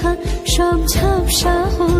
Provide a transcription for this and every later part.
লেখা সব ঝাপসা হয়ে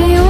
সে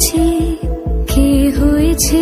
ভোমরা কি হয়েছে